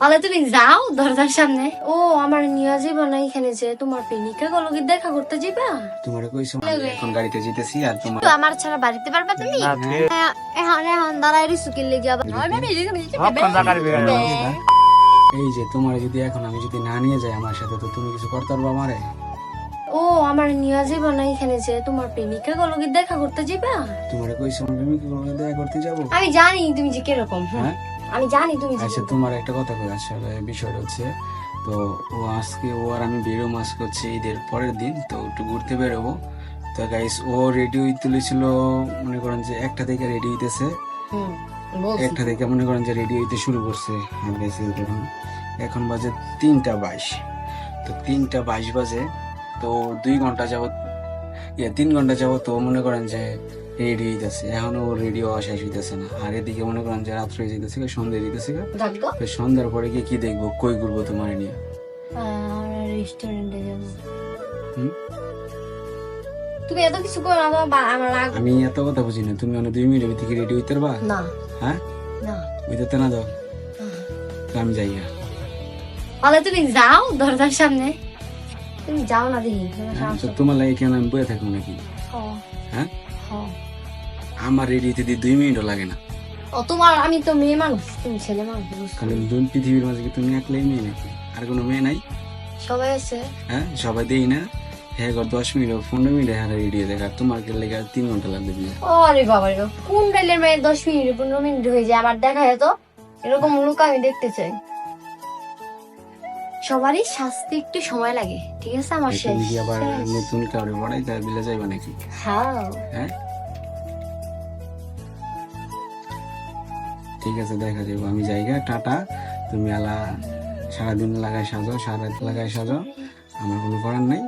তাহলে তুমি যাও দরজার সামনে। ও আমার নিয়ে যাইবা না এখানে যে। তোমার প্রেমিকা গলকে দেখা করতে যাইবা? তোমার কইছো এখন গাড়িতে যেতেছি আর তোমার তো আমার ছাড়া বাড়িতে পারবা তুমি? হ্যাঁ, এখন এখন দাঁড়াই যাবা এই যে তোমার যদি এখন আমি যদি না নিয়ে যাই আমার সাথে তো তুমি কিছু করতে পারবা আমারে? ও আমার নিয়ে যাইবা না এখানে যে। তোমার প্রেমিকা গলকে দেখা করতে যাইবা? তোমার কইছো আমি কি কোনো দেখা করতে যাব। আমি জানি তুমি যে কীরকম হুম। হ্যাঁ? আমি জানি তুমি আচ্ছা তোমার একটা কথা কই আসলে বিষয়টা হচ্ছে তো ও আজকে ও আর আমি বেরোম আজকে হচ্ছে ঈদের পরের দিন তো একটু ঘুরতে বেরোবো। তো গাইস ও রেডি তুলেছিল মনে করেন যে একটা থেকে রেডি হইতেছে। একটা থেকে মনে করেন যে রেডি হইতে শুরু করছে এখন এখন বাজে তিনটা বাইশ। তো তিনটা বাইশ বাজে তো দুই ঘণ্টা যাবত ইয়া তিন ঘণ্টা যাবত তো মনে করেন যে রেডি হইতেছে। এখনও ও রেডি হওয়া শেষ হইতেছে না। আর এদিকে মনে করেন যে রাত্রে হয়ে যেতেছে সন্ধ্যে দিতেছে সন্ধ্যার পরে গিয়ে কি দেখব কই ঘুরবো তোমার নিয়ে? রেস্টুরেন্টে যাব। তুমি এত কিছু করো না তোমার আমার আমি এত কথা বুঝি না। তুমি অনেক দুই মিনিটের থেকে রেডি হইতে পারবা? না। হ্যাঁ? না। হইতে না দাও। আমি যাই না। তাহলে তুমি যাও দরজার সামনে। তুমি যাও না দেখি তোমার হ্যাঁ? তোমার লাগে কেন আমি বয়ে থাকব নাকি? হ্যাঁ? ও। আমার রেডি দিয়ে দুই মিনিটও লাগে না। ও তোমার আমি তো মেয়ে মানুষ তুমি ছেলে মানুষ কারণ পৃথিবীর মাঝে কি তুমি একলাই মেয়ে নাকি? আর কোনো মেয়ে নাই? সবাই আছে? হ্যাঁ সবাই দেই না। হ্যাঁ গর দশ মিনিট পনেরো মিনিট হ্যাঁ রেডি দেখা তোমার কে লেগে তিন ঘণ্টা লাগবে বিয়ে আরে বাবা কোন গাইলের মেয়ে দশ মিনিট পনেরো মিনিট হয়ে যায়? আমার দেখা যেত এরকম লোক আমি দেখতে চাই। সবারই শাস্তি একটু সময় লাগে ঠিক আছে? আমার শেষ আবার নতুন কাউরে বড়াই তাই বিলে যাইবা নাকি? হ্যাঁ। হ্যাঁ? ঠিক আছে দেখা যাব আমি জায়গা টাটা। তুমি আলা সারাদিন লাগাই সাজো সারা রাত লাগাই সাজো। আমার কোনো করার নাই।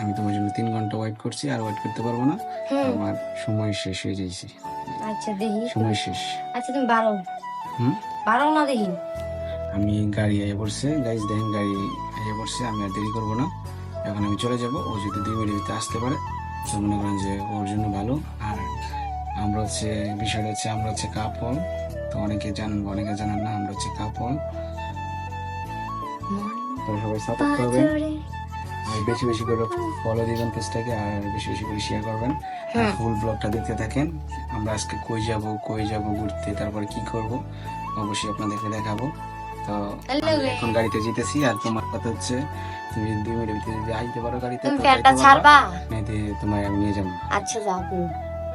আমি তোমার জন্য তিন ঘণ্টা ওয়েট করছি আর ওয়েট করতে পারব না। আমার সময় শেষ হয়ে যাইছে। আচ্ছা দেখি। সময় শেষ। আচ্ছা তুমি বারো হুম? বারো না দেখি। আমি গাড়ি আইয়ে পড়ছে। গাইজ দেখেন গাড়ি আইয়ে পড়ছে। আমি আর দেরি করব না। এখন আমি চলে যাব। ও যদি দুই মিনিট আসতে পারে তো মনে করেন যে ওর জন্য ভালো। আর আমরা হচ্ছে বিষয়টা হচ্ছে আমরা হচ্ছে কাপল তো অনেকে জানেন অনেকে জানেন না আমরা হচ্ছে তো সবাই সাপোর্ট করবেন। আর বেশি বেশি করে ফলো দিবেন পেজটাকে আর বেশি বেশি করে শেয়ার করবেন। হ্যাঁ। ফুল ব্লগটা দেখতে থাকেন। আমরা আজকে কই যাব কই যাব ঘুরতে তারপর কি করব অবশ্যই আপনাদেরকে দেখাবো। তো. এখন গাড়িতে যেতেছি আর তোমার কথা হচ্ছে তুমি দুই মিনিটের ভিতরে যদি আসতে পারো গাড়িতে তুমি ফ্যানটা ছাড়বা? নাইতে তোমার আমি নিয়ে যাব। আচ্ছা যাও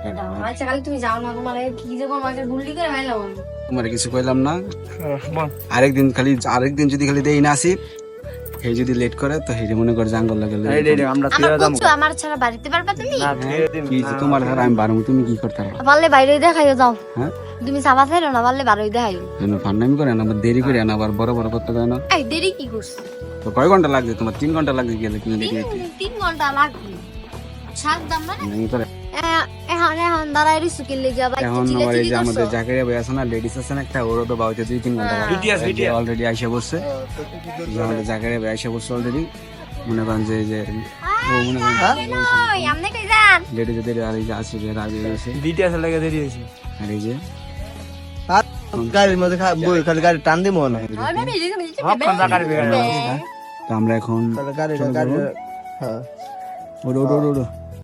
তুমি আচ্ছা তুমি যাও না তোমার কি যে কোনো গুল্লি করে ফেলাম আমি। তোমার কিছু কইলাম না। আরেকদিন খালি আরেকদিন যদি খালি দেই না আসি হে যদি লেট করে তো হে মনে করে জাঙ্গল লাগে আমরা আমার বুঝছ আমার ছাড়া বাড়িতে পারবা তুমি? কি তোমার ধারা আমি বারো তুমি কি করতে পারো? পারলে বাইরে দেখাইও যাও। হ্যাঁ। তুমি সাবা খাইলো না পারলে দেখাইও। ফান্নামি করে না দেরি করে না আবার বড় বড় করতে দেয় না। এই দেরি কি করছ? তো কয় ঘণ্টা লাগবে তোমার? তিন ঘণ্টা লাগবে গেলে তুমি দেরি তিন তিন ঘণ্টা লাগবে। সাত দাম না আমি করে এ- এখন এখন দাঁড়াই রিসু কিনলে যাবা এখন আবার এই যে আমাদের জাকারিয়া ভাই আছে না লেডিস আছে না একটা ওরও তো বাউতে দুই তিন ঘণ্টা অলরেডি আইসা বসছে। আমাদের জাকারিয়া ভাই আইসা বসছে অলরেডি মনে করেন যে এই যে ও মনে করেন আমনে কই যান? লেডিস দেরি আর এই যে আসি লাগে দেরি হয়েছে। আর এই যে গাড়ির মধ্যে বই খালি গাড়ি টান দিব না? তো আমরা এখন হ্যাঁ। ওড়ো ওড়ো ওড়ো